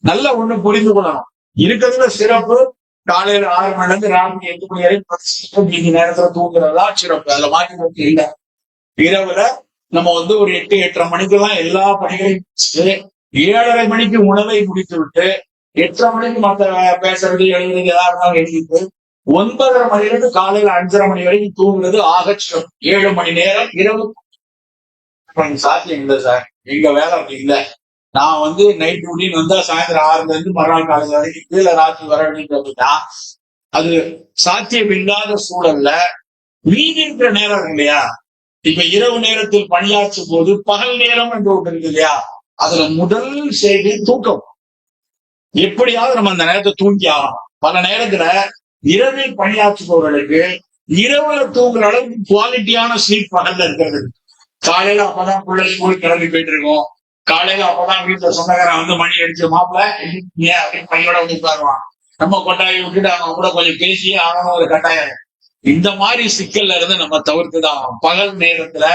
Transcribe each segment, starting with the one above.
நல்ல ஒண்ணு புரிந்து கொள்ளணும். இருக்கிறதுல சிறப்பு. காலையில ஆறு மணில இருந்து ராத்திரி எட்டு மணி வரைக்கும் மீதி நேரத்துல தூங்குறதா சிறப்பு. அதுல மாற்றி போட்டு இல்ல. இரவுல நம்ம வந்து ஒரு எட்டு எட்டரை மணிக்கெல்லாம் எல்லா பணிகளையும் ஏழரை மணிக்கு உணவை முடித்து விட்டு எட்டரை மணிக்கு மத்த பேசுறது எழுதுறது எதா இருந்தாலும் எழுதிட்டு ஒன்பதரை மணில இருந்து காலையில அஞ்சரை மணி வரைக்கும் தூங்குறது ஆகச்சம் சிறப்பு. ஏழு மணி நேரம் இரவு. சாத்தியம் இல்லை சார். எங்க வேலை அப்படி இல்லை. நான் வந்து நைட் டியூட்டின்னு வந்தா சாயந்தரம் ஆறுல இருந்து மறுநாள் காலையில் வரைக்கும் கீழே ராத்திரி வர வேண்டியது அப்படின்னா அது சாத்தியம் இல்லாத சூழல்ல மீதி இருக்கிற நேரம் இல்லையா? இப்ப இரவு நேரத்தில் பணியாற்றும் போது பகல் நேரம் என்று ஒன்று இருக்கு இல்லையா? அதுல முதல் செய்தி தூக்கம். எப்படியாவது நம்ம அந்த நேரத்தை தூங்கி ஆகணும். பல நேரத்துல இரவில் பணியாற்றுபவர்களுக்கு இரவுல தூங்குற அளவுக்கு குவாலிட்டியான ஸ்லீப் பகல்ல இருக்கிறது. காலையில அப்பதான் பிள்ளை ஸ்கூலுக்கு கிளம்பி போயிட்டு இருக்கோம். காலையில அப்பதான் வீட்டுல சொந்தக்காரன் வந்து மணி அடிச்சு மாப்பிள்ள ஏன் அப்படின்னு பையோட வந்து உட்காருவான் நம்ம கொட்டாயை விட்டுட்டு அவங்க கூட கொஞ்சம் பேசியே ஆகணும் ஒரு கட்டாயம். இந்த மாதிரி சிக்கல்ல இருந்து நம்ம தவிர்த்துதான் பகல் நேரத்துல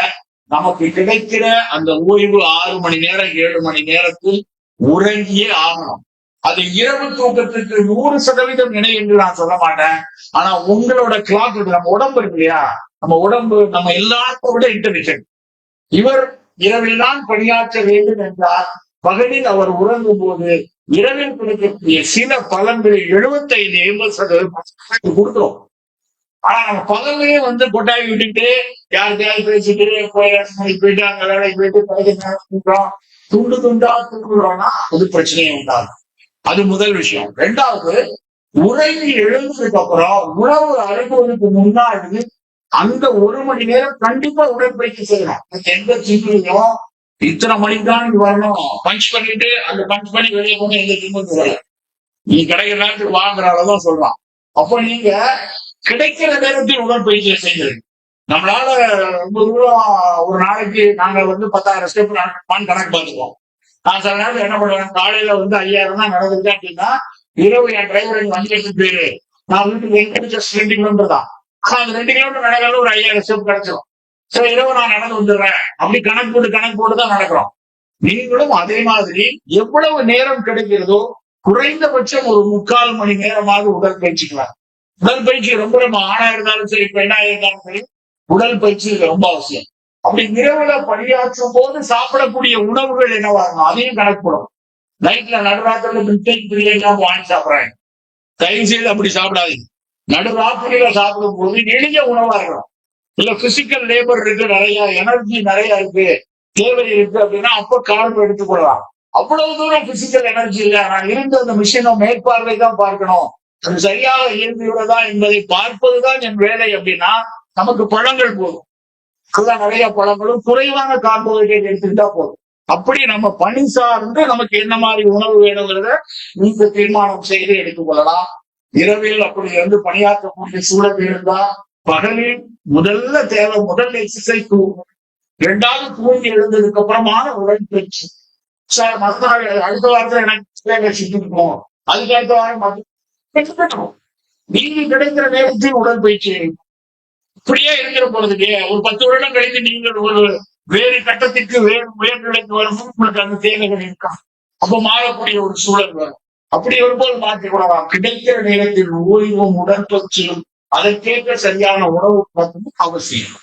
நமக்கு கிடைக்கிற அந்த ஓய்வு ஆறு மணி நேரம் ஏழு மணி நேரத்தில் உறங்கியே ஆகணும். அது இரவு தூக்கத்துக்கு நூறு சதவீதம் இணை என்று நான் சொல்ல மாட்டேன். ஆனா உங்களோட கிளாக் நம்ம உடம்பு இருக்கு இல்லையா? நம்ம உடம்பு நம்ம எல்லாத்த விட இன்டெலிஜென்ட் இவர் இரவில் தான் பணியாற்ற வேண்டும் என்றால் பகலில் அவர் உறங்கும் போது இரவில் கிடைக்கக்கூடிய சில பலன்கள் எழுபத்தைந்து எண்பது சதவீதம் கொடுக்கிறோம். ஆனா நம்ம பகல்லையே வந்து கொட்டாய் விட்டுட்டு யாருக்கையாவது பேசிட்டு போய் போயிட்டு அங்க வேலைக்கு போயிட்டு பையன் துண்டு துண்டா தூங்குறோம்னா அது பிரச்சனையே உண்டாகும் அது முதல் விஷயம். ரெண்டாவது உறங்கி எழுந்ததுக்கு அப்புறம் உணவு அருந்துவதற்கு முன்னாடி அந்த ஒரு மணி நேரம் கண்டிப்பா உடற்பயிற்சி செய்யலாம். எந்த சீக்கிரமோ இத்தனை மணிக்கு தான் வரணும். பஞ்ச் பண்ணிட்டு அந்த பஞ்ச் பண்ணி வெளியே போன எந்த ஜிம்முக்கு வரல நீ கிடைக்கிற நேரத்துக்கு வாங்குற அளவுதான் சொல்றான். அப்போ நீங்க கிடைக்கிற நேரத்தில் உடற்பயிற்சியை செய்யுங்க நம்மளால ரொம்ப தூரம் ஒரு நாளைக்கு நாங்க வந்து பத்தாயிரம் ஸ்டெப் நடப்பான்னு கணக்கு பார்த்துக்குவோம். நான் சில நேரத்தில் என்ன பண்ணுவேன்? காலையில வந்து ஐயாயிரம் தான் நடந்துருக்கேன் அப்படின்னா இரவு என் டிரைவர் எனக்கு வண்டி எடுத்து போயிரு. நான் வீட்டுக்கு எங்க ஜஸ்ட் ரெண்டு தான். ஆனா அந்த ரெண்டு கிலோமீட்டர் நடக்கிறது ஒரு ஐயாயிரம் ஸ்டெப் கிடைச்சிடும் சரி இரவு நான் நடந்து வந்துடுறேன். அப்படி கணக்கு போட்டு கணக்கு போட்டு தான் நடக்கிறோம். நீங்களும் அதே மாதிரி எவ்வளவு நேரம் கிடைக்கிறதோ குறைந்தபட்சம் ஒரு முக்கால் மணி நேரமாக உடற்பயிற்சிக்கலாம் உடற்பயிற்சி ரொம்ப ரொம்ப ஆணா இருந்தாலும் சரி பெண்ணா இருந்தாலும் சரி உடற்பயிற்சி ரொம்ப அவசியம். அப்படி இரவுல பணியாற்றும் போது சாப்பிடக்கூடிய உணவுகள் என்னவா இருக்கும் அதையும் கணக்கு போடும் நைட்ல நடுராத்திரில மிட்டேக் பிரியாணி வாங்கி சாப்பிடுறாங்க. தயவு செய்து அப்படி சாப்பிடாதீங்க. நடுராத்திரியில சாப்பிடும் போது எளிய உணவா இருக்கணும் இல்ல பிசிக்கல் லேபர் இருக்கு நிறைய எனர்ஜி நிறைய இருக்கு தேவை இருக்கு அப்படின்னா அப்ப காலம் எடுத்துக்கொள்ளலாம் அவ்வளவு தூரம் பிசிக்கல் எனர்ஜி இல்ல. நான் இருந்த அந்த மிஷினை மேற்பார்வை தான் பார்க்கணும். அது சரியாக இயங்குகிறதா என்பதை பார்ப்பதுதான் என் வேலை அப்படின்னா நமக்கு பழங்கள் போதும். அதுதான் நிறைய பழங்களும் குறைவான கார்போஹைட்ரேட் எடுத்துக்கிட்டா போதும். அப்படி நம்ம பணி சார்ந்து நமக்கு என்ன மாதிரி உணவு வேணுங்கிறத நீங்க தீர்மானம் செய்து எடுத்துக்கொள்ளலாம் இரவில் அப்படி வந்து பணியாற்றக்கூடிய சூழல் இருந்தா பகலில் முதல்ல தேவை முதல் எக்ஸசைஸ் தூங்கும் இரண்டாவது தூங்கி எழுந்ததுக்கு அப்புறமான உடற்பயிற்சி சார் மத்த அடுத்த வாரத்துல எனக்கு சுத்திருக்கோம் அதுக்கு அடுத்த வாரம் நீங்க கிடைக்கிற நேரத்தில் உடற்பயிற்சி இப்படியே இருக்கிற பொழுதுக்கு ஒரு பத்து வருடம் கழித்து நீங்கள் ஒரு வேறு கட்டத்திற்கு வேறு உயர்நிலைக்கு வரும்போது உங்களுக்கு அந்த தேவைகள் இருக்கா? அப்ப மாறக்கூடிய ஒரு சூழல் வரும். அப்படி வரும்போது மாற்றிக் கொள்ளலாம் கிடைக்கிற நேரத்தில் ஓய்வும் உடற்பயிற்சியும் அதற்கேற்ற சரியான உணவு அவசியம்.